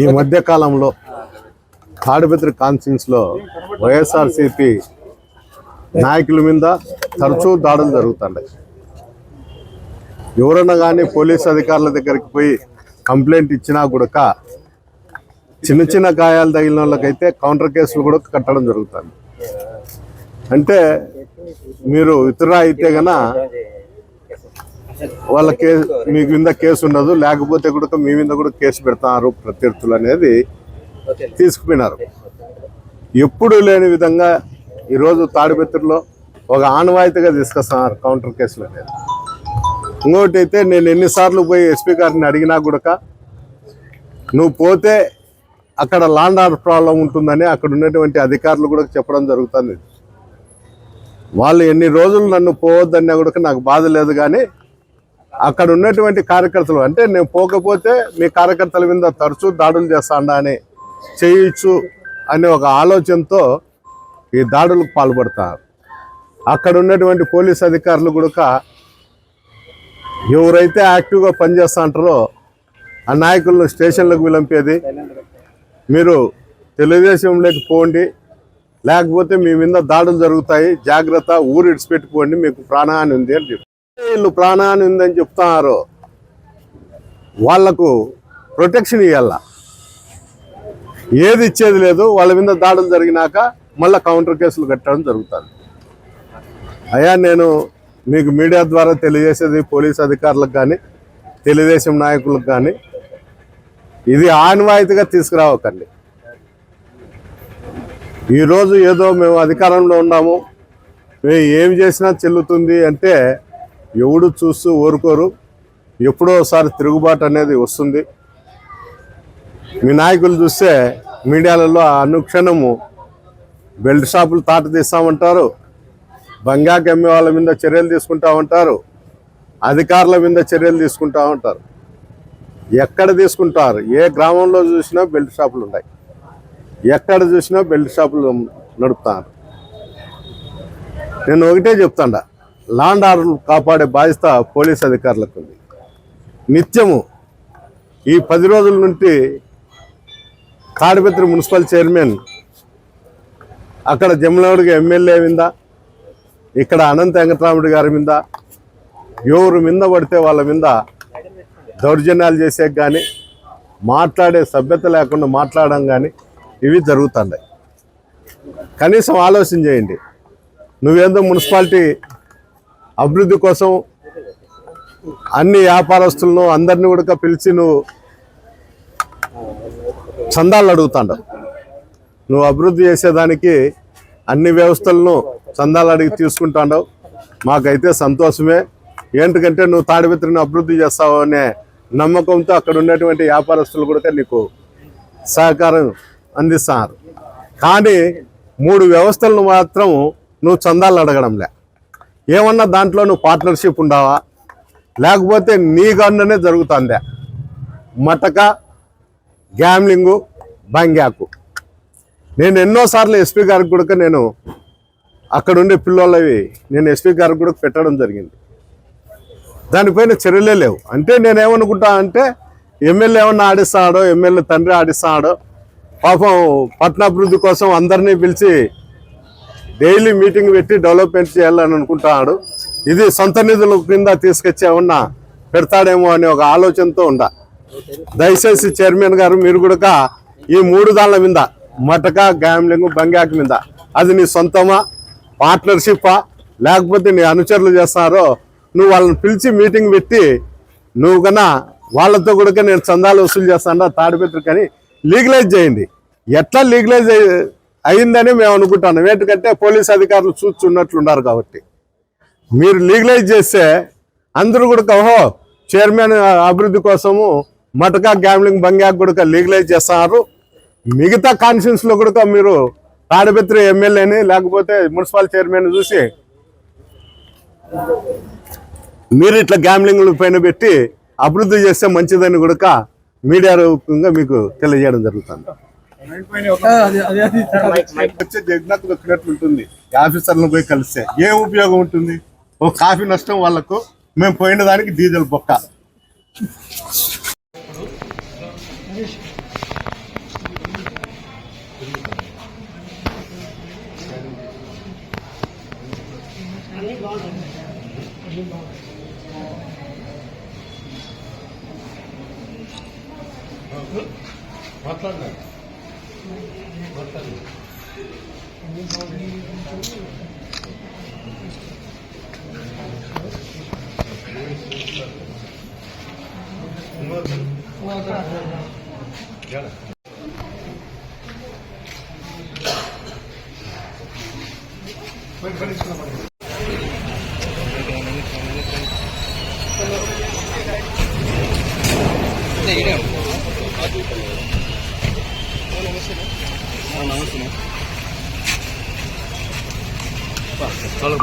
ఈ మధ్య కాలంలో తాడిపత్రి కాన్ఫరెన్స్లో వైఎస్ఆర్సిపి నాయకుల మీద తరచూ దాడులు జరుగుతున్నాయి ఎవరన్నా కానీ పోలీస్ అధికారుల దగ్గరికి పోయి కంప్లైంట్ ఇచ్చినా కూడా చిన్న చిన్న గాయాలు తగిలిన వాళ్ళకైతే కౌంటర్ కేసులు కూడా కట్టడం జరుగుతుంది. అంటే మీరు విత్డ్రా అయితే గన వాళ్ళ కేసు మీ కింద కేసు ఉండదు లేకపోతే కూడా మీ మీద కూడా కేసు పెడతారు ప్రత్యర్థులు అనేది తీసుకుపోయినారు. ఎప్పుడు లేని విధంగా ఈరోజు తాడిపత్రిలో ఒక ఆనవాయితీగా తీసుకొస్తున్నారు కౌంటర్ కేసులు అనేది. ఇంకోటి అయితే నేను ఎన్నిసార్లు పోయి ఎస్పీ గారిని అడిగినా కూడా నువ్వు పోతే అక్కడ లాండ్ ఆర్డర్ ప్రాబ్లం ఉంటుందని అక్కడ ఉన్నటువంటి అధికారులు కూడా చెప్పడం జరుగుతుంది. వాళ్ళు ఎన్ని రోజులు నన్ను పోవద్దన్నా కూడా నాకు బాధ లేదు కానీ అక్కడ ఉన్నటువంటి కార్యకర్తలు అంటే నేను పోకపోతే మీ కార్యకర్తల మీద తరచూ దాడులు చేస్తాడా అని చేయొచ్చు అనే ఒక ఆలోచనతో ఈ దాడులకు పాల్పడతారు. అక్కడ ఉన్నటువంటి పోలీస్ అధికారులు కూడా ఎవరైతే యాక్టివ్గా పనిచేస్తా అంటారో ఆ నాయకులను స్టేషన్లకు విలంపేది. మీరు తెలుగుదేశంలోకి పోండి లేకపోతే మీ మీద దాడులు జరుగుతాయి. జాగ్రత్త ఊరు ఇడిచిపెట్టుకోండి మీకు ప్రాణహాని ఉంది అని చెప్పి. వీళ్ళు ప్రాణహాని ఉందని చెప్తున్నారు వాళ్ళకు ప్రొటెక్షన్ ఇవ్వాల ఏది ఇచ్చేది లేదు. వాళ్ళ మీద దాడులు జరిగినాక మళ్ళీ కౌంటర్ కేసులు కట్టడం జరుగుతుంది అయ్యా నేను మీకు మీడియా ద్వారా తెలియజేసేది పోలీస్ అధికారులకు కానీ తెలుగుదేశం నాయకులకు కానీ ఇది ఆనవాయితీగా తీసుకురావకండి. ఈరోజు ఏదో మేము అధికారంలో ఉన్నాము. మేము ఏం చేసినా చెల్లుతుంది అంటే ఎవడు చూస్తూ ఊరుకోరు. ఎప్పుడో ఒకసారి తిరుగుబాటు అనేది వస్తుంది. మీ నాయకులు చూస్తే మీడియాలలో అనుక్షణము బెల్ట్ షాపులు తాట తీస్తామంటారు. బంగాకి అమ్మే వాళ్ళ మీద చర్యలు తీసుకుంటా ఉంటారు అధికారుల మీద చర్యలు తీసుకుంటా ఉంటారు ఎక్కడ తీసుకుంటారు? ఏ గ్రామంలో చూసినా బెల్ట్ షాపులు ఉన్నాయి ఎక్కడ చూసినా బెల్ట్ షాపులు నడుపుతాను నేను ఒకటే చెప్తాండ లాండ్ ఆర్డర్ కాపాడే బాధ్యత పోలీస్ అధికారులకు ఉంది. నిత్యము ఈ పది రోజుల నుండి తాడిపత్రి మున్సిపల్ చైర్మన్ అక్కడ జమ్మలవాడికి ఎమ్మెల్యే మీద ఇక్కడ అనంత వెంకటరాముడి గారి మీద ఎవరు మీద పడితే వాళ్ళ మీద దౌర్జన్యాలు చేసే కానీ మాట్లాడే సభ్యత లేకుండా మాట్లాడడం కానీ ఇవి జరుగుతున్నాయి. కనీసం ఆలోచన చేయండి. నువ్వేందో మున్సిపాలిటీ అభివృద్ధి కోసం అన్ని వ్యాపారస్తులను అందరినీ కూడా పిలిచి నువ్వు చందాలు అడుగుతాండవు. నువ్వు అభివృద్ధి చేసేదానికి అన్ని వ్యవస్థలను చందాలు అడిగి తీసుకుంటాండవు. మాకైతే సంతోషమే. ఏంటికంటే నువ్వు తాడిపత్రిని అభివృద్ధి చేస్తావు అనే నమ్మకంతో అక్కడ ఉన్నటువంటి వ్యాపారస్తులు కూడా నీకు సహకారం అందిస్తున్నారు. కానీ మూడు వ్యవస్థలను మాత్రం నువ్వు చందాలు అడగడంలే ఏమన్నా దాంట్లో నువ్వు పార్ట్నర్షిప్ ఉండవా? లేకపోతే నీ గన్నునే జరుగుతుందే. మటక గ్యామ్లింగు బంగ్యాకు. నేను ఎన్నోసార్లు ఎస్పీ గారికి కూడా నేను అక్కడుండే పిల్లలవి నేను ఎస్పీ గారికి కూడా పెట్టడం జరిగింది. దానిపైన చర్యలే లేవు. అంటే నేను ఏమనుకుంటా అంటే ఎమ్మెల్యే ఏమన్నా ఆడిస్తాడో ఎమ్మెల్యే తండ్రి ఆడిస్తాడో పాపం పట్టణాభివృద్ధి కోసం అందరినీ పిలిచి డైలీ మీటింగ్ పెట్టి డెవలప్మెంట్ చేయాలని అనుకుంటున్నాడు. ఇది సొంత నిధుల కింద తీసుకొచ్చే ఉన్న పెడతాడేమో అనే ఒక ఆలోచనతో ఉండ దయచేసి చైర్మన్ గారు మీరు కూడా ఈ మూడు దాళ్ళ మీద మటక గ్యాంబ్లింగ్ బంగాక్ మీద అది నీ సొంతమా? పార్ట్నర్షిప్పా? లేకపోతే నీ అనుచరులు చేస్తారో నువ్వు వాళ్ళని పిలిచి మీటింగ్ పెట్టి నువ్వు కన్నా వాళ్ళతో కూడా నేను చందాలు వసూలు చేస్తాను తాడిపెట్టు కానీ లీగలైజ్ చేయండి. ఎట్లా లీగలైజ్ అయిందని మేము అనుకుంటున్నాం ఎందుకంటే పోలీస్ అధికారులు చూస్తున్నట్లున్నారు కాబట్టి. మీరు లీగలైజ్ చేస్తే అందరూ కూడా ఓహో చైర్మన్ అభివృద్ధి కోసము మటకా గ్యామ్లింగ్ బంగ్యాక్ కూడా లీగలైజ్ చేస్తున్నారు. మిగతా కాన్షియన్స్లో కూడా మీరు తాడిపత్రి ఎమ్మెల్యేని లేకపోతే మున్సిపల్ చైర్మన్ చూసి మీరు ఇట్లా గ్యామ్లింగ్ పైన పెట్టి అభివృద్ధి చేస్తే మంచిదని కూడా మీడియా రూపంగా మీకు తెలియజేయడం జరుగుతుంది. వచ్చే ఉంటుంది. ఆఫీసర్లను పోయి కలిస్తే ఏ ఉపయోగం ఉంటుంది? ఓ కాఫీ నష్టం వాళ్ళకు మేము పోయిన దానికి డీజిల్ బొక్క. మాట్లాడినా మాట్లాడినా Wait, wait, foi. Stay down. নামো শুনো চলো।